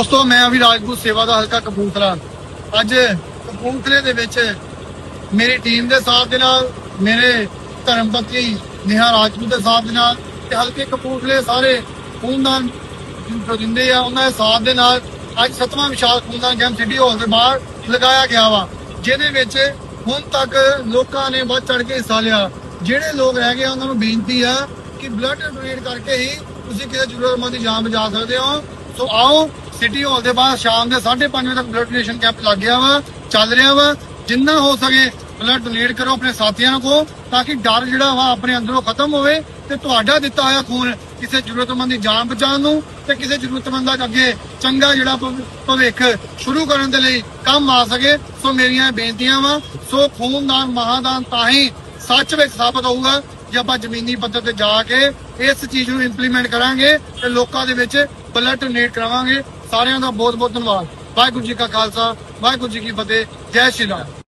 ਦੋਸਤੋ, ਮੈਂ ਵੀ ਰਾਜਪੂਤ ਸੇਵਾ ਦਾ ਹਲਕਾ ਕਪੂਰਥਲਾ। ਅੱਜ ਕਪੂਰਥਲੇ ਦੇ ਵਿੱਚ ਮੇਰੀ ਟੀਮ ਦੇ ਸਾਥ ਦੇ ਨਾਲ, ਮੇਰੇ ਧਰਮ ਪਤਨੀ ਰਾਜਪੂਤ ਦੇ ਸਾਥ ਦੇ ਨਾਲ ਤੇ ਹਲਕੇ ਕਪੂਰਥਲੇ ਸਾਰੇ ਖੂਨਦਾਨ ਜੋ ਦਿੰਦੇ ਆ, ਉਹਨਾਂ ਦੇ ਸਾਥ ਦੇ ਨਾਲ ਅੱਜ ਸਤਵਾਂ ਵਿਸ਼ਾਲ ਖੂਨਦਾਨ ਕੈਂਪ ਸਿਟੀ ਹਾਲ ਦੇ ਬਾਹਰ ਲਗਾਇਆ ਗਿਆ ਵਾ, ਜਿਹਦੇ ਵਿੱਚ ਹੁਣ ਤੱਕ ਲੋਕਾਂ ਨੇ ਵੱਧ ਚੜ ਕੇ ਹਿੱਸਾ ਲਿਆ। ਜਿਹੜੇ ਲੋਕ ਰਹਿ ਗਏ ਉਹਨਾਂ ਨੂੰ ਬੇਨਤੀ ਆ ਕਿ ਬਲੱਡ ਡੋਨੇਟ ਕਰਕੇ ਹੀ ਤੁਸੀਂ ਕਿਸੇ ਜ਼ਰੂਰਤਮੰਦ ਦੀ ਜਾਨ ਬਚਾ ਸਕਦੇ ਹੋ। ਸੋ ਆਓ ਸਿਟੀ ਹਾਲ ਦੇ ਬਾਅਦ ਸ਼ਾਮ ਦੇ 5:30 ਵਜੇ ਤੱਕ ਬਲੱਡ ਡੋਨੇਸ਼ਨ ਕੈਂਪ ਲੱਗ ਗਿਆ ਵਾ, ਚੱਲ ਰਿਹਾ ਵਾ। ਜਿੰਨਾ ਹੋ ਸਕੇ ਬਲੱਡ ਡੋਨੇਟ ਕਰੋ ਆਪਣੇ ਸਾਥੀਆਂ ਨੂੰ ਤਾਂ ਕਿ ਡਰ ਜਿਹੜਾ ਵਾ ਆਪਣੇ ਅੰਦਰੋਂ ਖਤਮ ਹੋਵੇ ਤੇ ਤੁਹਾਡਾ ਦਿੱਤਾ ਹੋਇਆ ਖੂਨ ਕਿਸੇ ਜ਼ਰੂਰਤਮੰਦ ਦੀ ਜਾਨ ਬਚਾਉਣ ਨੂੰ ਤੇ ਕਿਸੇ ਜ਼ਰੂਰਤਮੰਦ ਦਾ ਅੱਗੇ ਚੰਗਾ ਜਿਹੜਾ ਭਵਿੱਖ ਸ਼ੁਰੂ ਕਰਨ ਦੇ ਲਈ ਕੰਮ ਆ ਸਕੇ। ਸੋ ਮੇਰੀਆਂ ਬੇਨਤੀਆਂ ਵਾ, ਸੋ ਖੂਨਦਾਨ ਮਹਾਦਾਨ ਤਾਂ ਹੀ ਸੱਚ ਵਿੱਚ ਸਾਬਤ ਹੋਊਗਾ ਜੇ ਆਪਾਂ ਜ਼ਮੀਨੀ ਪੱਧਰ ਤੇ ਜਾ ਕੇ ਇਸ ਚੀਜ਼ ਨੂੰ ਇੰਪਲੀਮੈਂਟ ਕਰਾਂਗੇ ਤੇ ਲੋਕਾਂ ਦੇ ਵਿੱਚ ਬਲੱਡ ਡੋਨੇਟ ਕਰਾਵਾਂਗੇ। ਸਾਰਿਆਂ ਦਾ ਬਹੁਤ ਬਹੁਤ ਧੰਨਵਾਦ। ਵਾਹਿਗੁਰੂ ਜੀ ਕਾ ਖਾਲਸਾ, ਵਾਹਿਗੁਰੂ ਜੀ ਕੀ ਫਤਿਹ, ਜੈ ਸ਼੍ਰੀ ਰਾਮ।